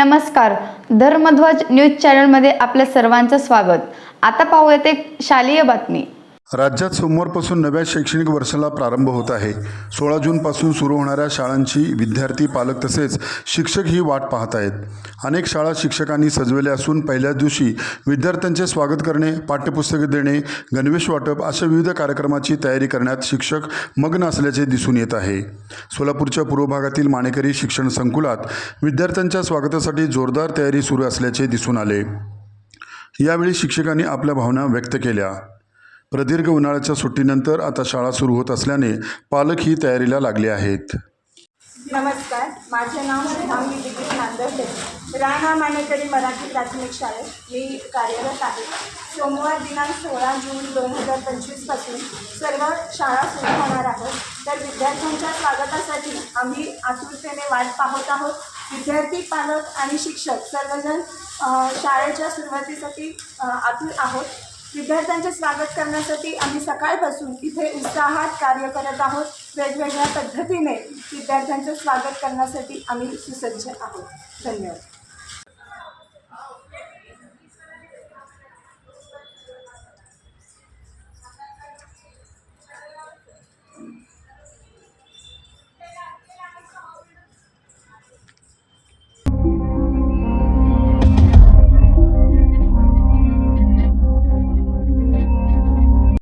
नमस्कार. धर्मध्वज न्यूज चॅनलमध्ये आपल्या सर्वांचं स्वागत. आता पाहूयात एक शालेय बातमी. राज्यात सोमवारपासून नव्या शैक्षणिक वर्षाला प्रारंभ होत आहे. सोळा जूनपासून सुरू होणाऱ्या शाळांची विद्यार्थी पालक तसेच शिक्षक ही वाट पाहत आहेत. अनेक शाळा शिक्षकांनी सजवल्या असून पहिल्याच दिवशी विद्यार्थ्यांचे स्वागत करणे पाठ्यपुस्तके देणे गणवेश वाटप अशा विविध कार्यक्रमाची तयारी करण्यात शिक्षक मग्न असल्याचे दिसून येत आहे. सोलापूरच्या पूर्व भागातील माणेकरी शिक्षण संकुलात विद्यार्थ्यांच्या स्वागतासाठी जोरदार तयारी सुरू असल्याचे दिसून आले. यावेळी शिक्षकांनी आपल्या भावना व्यक्त केल्या. प्रदीर्घ उन्हाळ्याच्या सुट्टीनंतर आता शाळा सुरू होत असल्याने पालक ही तयारीला लागले आहेत. नमस्कार माझे नाव शुभांगी दिलीप नांदवडे राणा मानेकरी मराठी प्राथमिक शाळेत मी कार्यरत आहे. सोमवार दिनांक सोळा जून दोन हजार पंचवीसपासून सर्व शाळा सुरू होणार आहोत. तर विद्यार्थ्यांच्या स्वागतासाठी आम्ही आतुरतेने वाट पाहत आहोत. विद्यार्थी पालक आणि शिक्षक सर्वजण शाळेच्या सुरुवातीसाठी आतुर आहोत. विद्यार्थ्यांचे स्वागत करण्यासाठी आम्ही सकाळपासून इथे उत्साहात कार्य करत आहोत. वेगवेगळ्या पद्धतीने विद्यार्थ्यांचे स्वागत करण्यासाठी आम्ही सुसज्ज आहोत. धन्यवाद.